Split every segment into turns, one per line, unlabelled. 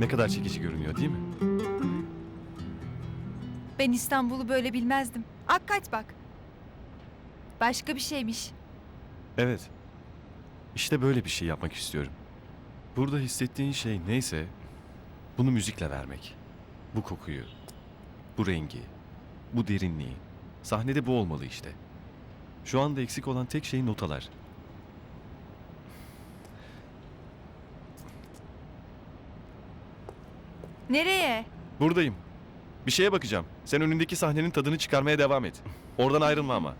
Ne kadar çekici görünüyor değil mi?
Ben İstanbul'u böyle bilmezdim. Hakkat bak. Başka bir şeymiş.
Evet. İşte böyle bir şey yapmak istiyorum. Burada hissettiğin şey neyse bunu müzikle vermek. Bu kokuyu, bu rengi, bu derinliği. Sahnede bu olmalı işte. Şu anda eksik olan tek şey notalar.
Nereye?
Buradayım. Bir şeye bakacağım. Sen önündeki sahnenin tadını çıkarmaya devam et. Oradan ayrılma ama.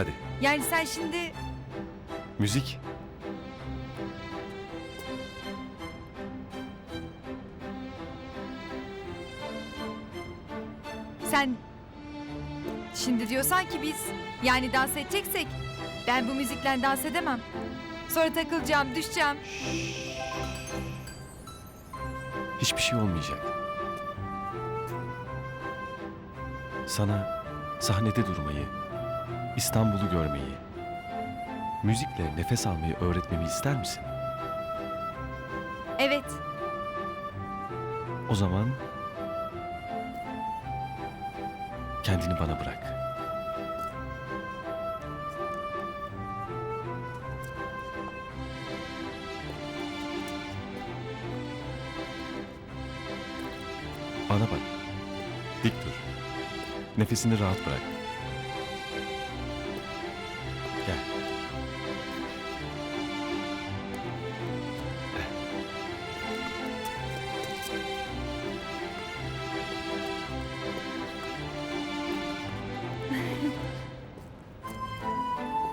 Hadi.
Yani sen şimdi
Müzik.
sen şimdi diyorsan ki biz yani dans edeceksek ben bu müzikle dans edemem. Sonra takılacağım, düşeceğim.
Hiçbir şey olmayacak. Sana sahnede durmayı, İstanbul'u görmeyi, müzikle nefes almayı öğretmemi ister misin?
Evet.
O zaman kendini bana bırak. Bana bak. Dik dur. Nefesini rahat bırak.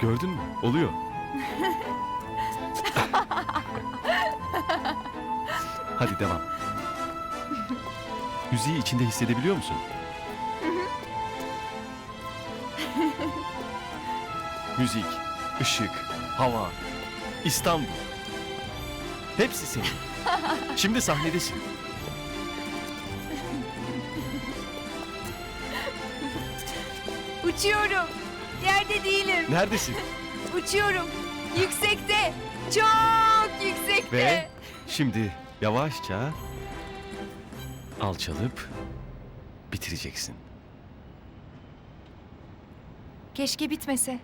Gördün mü? Oluyor. Hadi devam. Müziği içinde hissedebiliyor musun? Müzik, ışık, hava, İstanbul. Hepsi senin. Şimdi sahnedesin.
Uçuyorum. Yerde değilim.
Neredesin?
Uçuyorum. Yüksekte. Çok yüksekte.
Ve şimdi yavaşça alçalıp bitireceksin.
Keşke bitmese.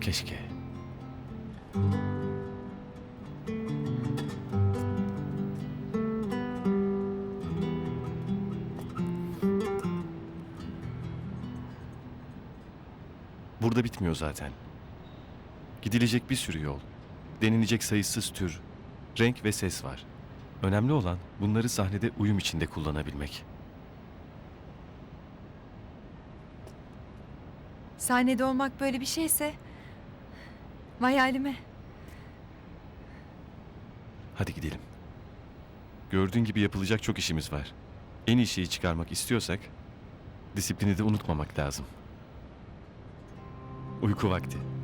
Keşke. Burada bitmiyor zaten. Gidilecek bir sürü yol. Denilecek sayısız tür, renk ve ses var. Önemli olan bunları sahnede uyum içinde kullanabilmek.
Sahnede olmak böyle bir şeyse... Vay halime.
Hadi gidelim. Gördüğün gibi yapılacak çok işimiz var. En iyi şeyi çıkarmak istiyorsak disiplini de unutmamak lazım. Uyku vakti.